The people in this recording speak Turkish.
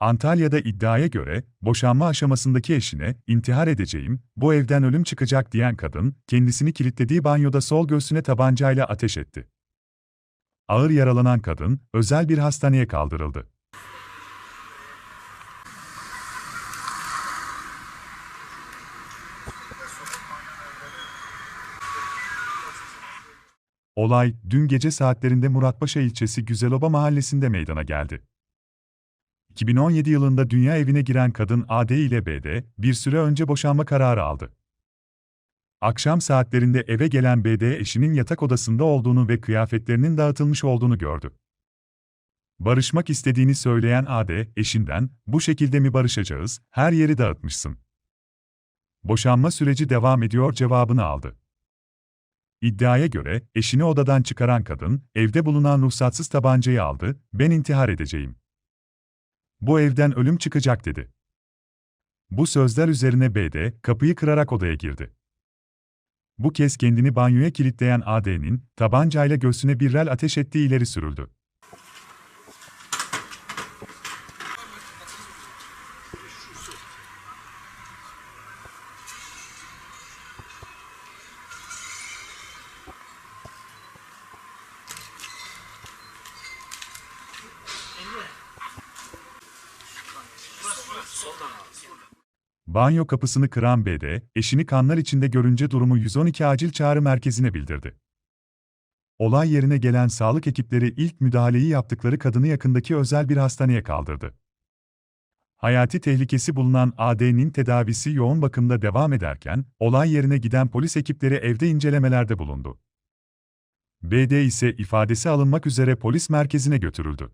Antalya'da iddiaya göre, boşanma aşamasındaki eşine, intihar edeceğim, bu evden ölüm çıkacak diyen kadın, kendisini kilitlediği banyoda sol göğsüne tabancayla ateş etti. Ağır yaralanan kadın, özel bir hastaneye kaldırıldı. Olay, dün gece saatlerinde Muratpaşa ilçesi Güzeloba mahallesinde meydana geldi. 2017 yılında dünya evine giren kadın AD ile BD, bir süre önce boşanma kararı aldı. Akşam saatlerinde eve gelen BD eşinin yatak odasında olduğunu ve kıyafetlerinin dağıtılmış olduğunu gördü. Barışmak istediğini söyleyen AD, eşinden, bu şekilde mi barışacağız, her yeri dağıtmışsın. Boşanma süreci devam ediyor cevabını aldı. İddiaya göre, eşini odadan çıkaran kadın, evde bulunan ruhsatsız tabancayı aldı, ben intihar edeceğim. Bu evden ölüm çıkacak dedi. Bu sözler üzerine BD, kapıyı kırarak odaya girdi. Bu kez kendini banyoya kilitleyen AD'nin, tabancayla göğsüne bir rel ateş ettiği ileri sürüldü. Banyo kapısını kıran BD, eşini kanlar içinde görünce durumu 112 acil çağrı merkezine bildirdi. Olay yerine gelen sağlık ekipleri ilk müdahaleyi yaptıkları kadını yakındaki özel bir hastaneye kaldırdı. Hayati tehlikesi bulunan AD'nin tedavisi yoğun bakımda devam ederken, olay yerine giden polis ekipleri evde incelemelerde bulundu. BD ise ifadesi alınmak üzere polis merkezine götürüldü.